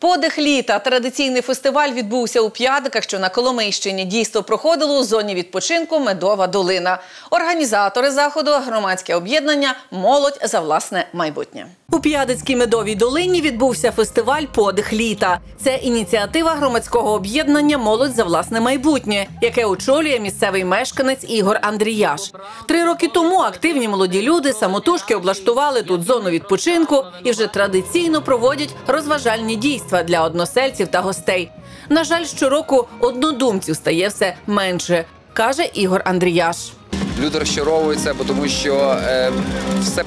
Подих літа традиційний фестиваль відбувся у П'ядиках, що на Коломийщині. Дійство проходило у зоні відпочинку Медова долина. Організатори заходу громадське об'єднання Молодь за власне майбутнє. У П'ядицькій медовій долині відбувся фестиваль Подих літа. Це ініціатива громадського об'єднання Молодь за власне майбутнє, яке очолює місцевий мешканець Ігор Андріяш. Три роки тому активні молоді люди самотужки облаштували тут зону відпочинку і вже традиційно проводять розважальні дійства для односельців та гостей. На жаль, щороку однодумців стає все менше, каже Ігор Андріяш. Люди розчаровуються, бо тому що е, все,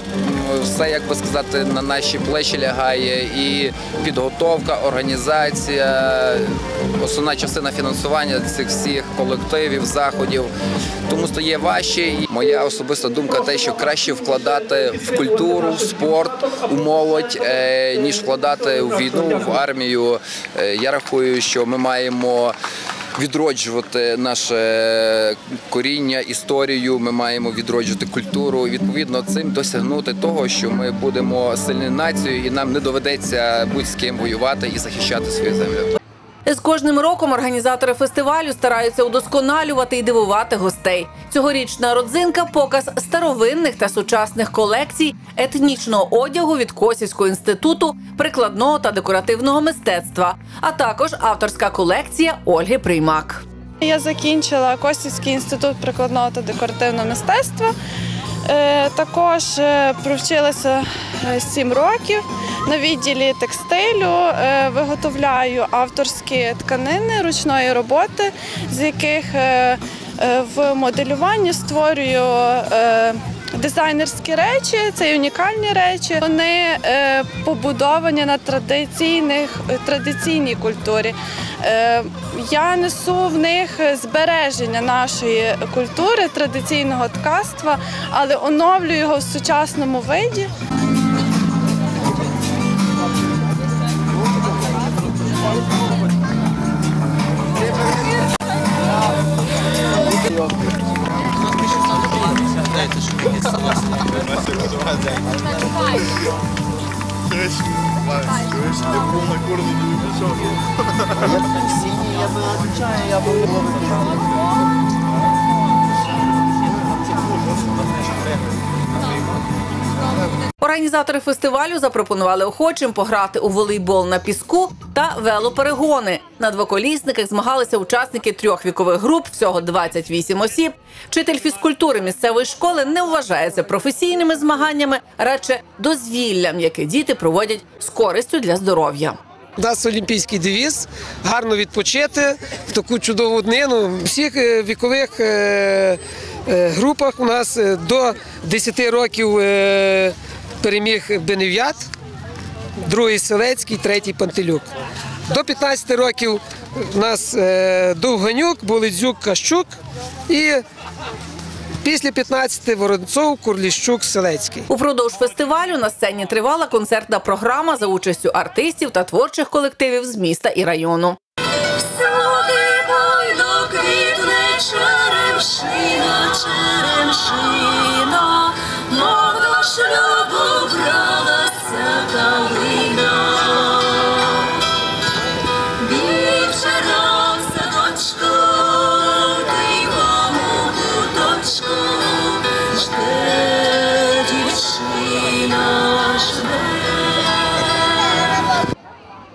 все, як би сказати, на наші плечі лягає. І підготовка, організація, основна частина фінансування цих всіх колективів, заходів. Тому стає важче. І моя особиста думка те, що краще вкладати в культуру, в спорт, у молодь, е, ніж вкладати в війну, в армію. Е, я рахую, що ми маємо відроджувати наше коріння, історію. Ми маємо відроджувати культуру. Відповідно, цим досягнути того, що ми будемо сильною нацією, і нам не доведеться будь з ким воювати і захищати свою землю. З кожним роком організатори фестивалю стараються удосконалювати і дивувати гостей. Цьогорічна родзинка показ старовинних та сучасних колекцій етнічного одягу від Косівського інституту прикладного та декоративного мистецтва, а також авторська колекція Ольги Приймак. Я закінчила Косівський інститут прикладного та декоративного мистецтва. Е, Також е, провчилася 7 років на відділі текстилю. Е, Виготовляю авторські тканини ручної роботи, з яких е, е, в моделюванні створюю дизайнерські речі, це унікальні речі. Вони побудовані на традиційних традиційній культурі. Я несу в них збереження нашої культури, традиційного ткацтва, але оновлюю його в сучасному виді. Я повна курва тобі прийшов. Організатори фестивалю запропонували охочим пограти у волейбол на піску та велоперегони. На двоколісниках змагалися учасники трьох вікових груп, всього 28 осіб. Вчитель фізкультури місцевої школи не вважає це професійними змаганнями, радше дозвіллям, яке діти проводять з користю для здоров'я. У нас олімпійський девіз гарно відпочити в таку чудову днину. У всіх е, вікових е, е, групах у нас до 10 років переміг Бенев'ят, другий Селецький, третій Пантелюк. До 15 років у нас е, Довганюк, Болидзюк, Кащук і після 15 Воронцов, Курліщук, Селецький. Упродовж фестивалю на сцені тривала концертна програма за участю артистів та творчих колективів з міста і району. Черемшина, черемшина,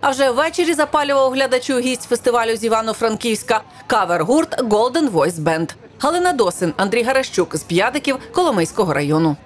А вже ввечері запалював глядачу гість фестивалю з Івано-Франківська кавер-гурт Golden Voice Band. Галина Досин, Андрій Гаращук з П'ядиків Коломийського району.